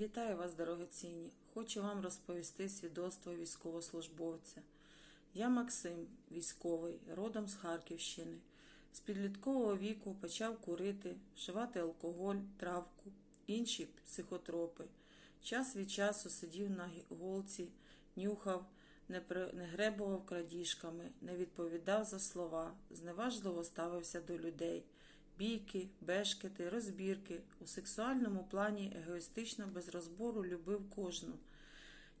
Вітаю вас, дорогоцінні! Хочу вам розповісти свідоцтво військовослужбовця. Я Максим, військовий, родом з Харківщини. З підліткового віку почав курити, вживати алкоголь, травку, інші психотропи. Час від часу сидів на голці, нюхав, не, при... не гребував крадіжками, не відповідав за слова, зневажливо ставився до людей. Бійки, бешкети, розбірки у сексуальному плані егоїстично без розбору любив кожну,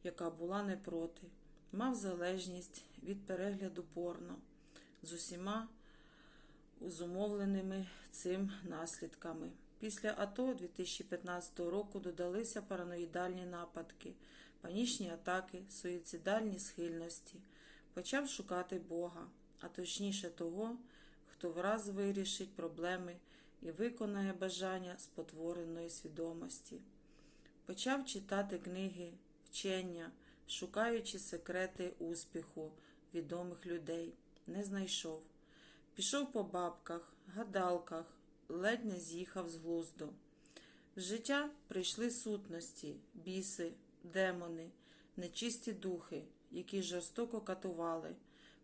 яка була не проти, мав залежність від перегляду порно з усіма зумовленими цим наслідками. Після АТО 2015 року додалися параноїдальні нападки, панічні атаки, суїцидальні схильності. Почав шукати Бога, а точніше того, хто враз вирішить проблеми і виконає бажання спотвореної свідомості. Почав читати книги, вчення, шукаючи секрети успіху відомих людей, не знайшов. Пішов по бабках, гадалках, ледь не з'їхав з глузду. В життя прийшли сутності, біси, демони, нечисті духи, які жорстоко катували,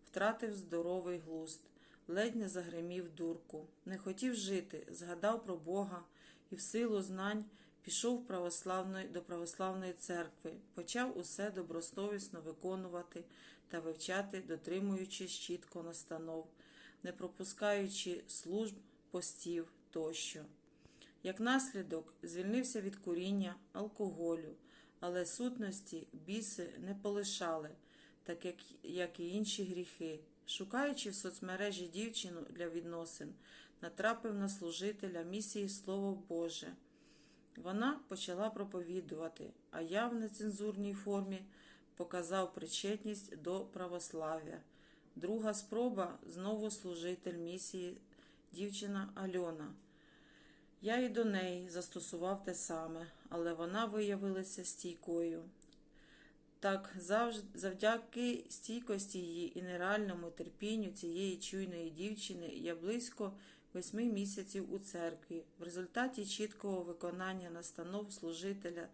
втратив здоровий глузд ледь не загримів дурку, не хотів жити, згадав про Бога і в силу знань пішов православної, до православної церкви, почав усе добросовісно виконувати та вивчати, дотримуючись чітко настанов, не пропускаючи служб, постів тощо. Як наслідок, звільнився від куріння, алкоголю, але сутності біси не полишали, так як, як і інші гріхи. Шукаючи в соцмережі дівчину для відносин, натрапив на служителя місії Слово Боже. Вона почала проповідувати, а я в нецензурній формі показав причетність до православ'я. Друга спроба знову служитель місії дівчина Альона. Я і до неї застосував те саме, але вона виявилася стійкою. Так, завдяки стійкості її і нереальному терпінню цієї чуйної дівчини я близько восьми місяців у церкві, в результаті чіткого виконання настанов служителя,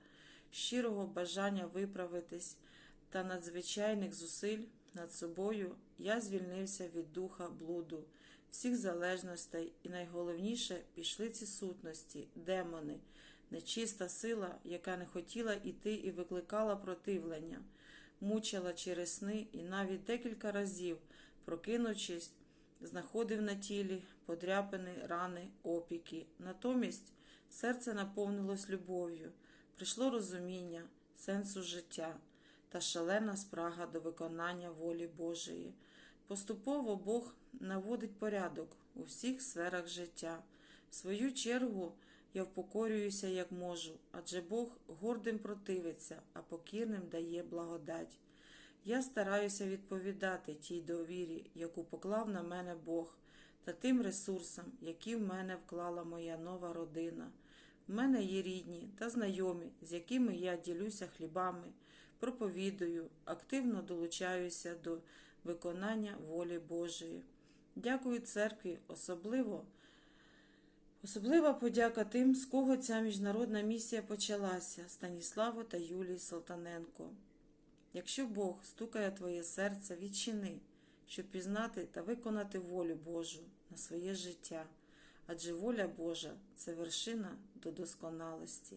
щирого бажання виправитись та надзвичайних зусиль над собою я звільнився від духа блуду, всіх залежностей, і найголовніше пішли ці сутності, демони нечиста сила, яка не хотіла іти і викликала противлення, мучила через сни і навіть декілька разів, прокинувшись, знаходив на тілі подряпини, рани, опіки. Натомість серце наповнилось любов'ю, прийшло розуміння, сенсу життя та шалена спрага до виконання волі Божої. Поступово Бог наводить порядок у всіх сферах життя. В свою чергу я впокорююся, як можу, адже Бог гордим противиться, а покірним дає благодать. Я стараюся відповідати тій довірі, яку поклав на мене Бог, та тим ресурсам, які в мене вклала моя нова родина. В мене є рідні та знайомі, з якими я ділюся хлібами, проповідую, активно долучаюся до виконання волі Божої. Дякую церкві, особливо. Особлива подяка тим, з кого ця міжнародна місія почалася Станіславу та Юлії Салтаненко. Якщо Бог стукає твоє серце, відчини, щоб пізнати та виконати волю Божу на своє життя, адже воля Божа це вершина до досконалості.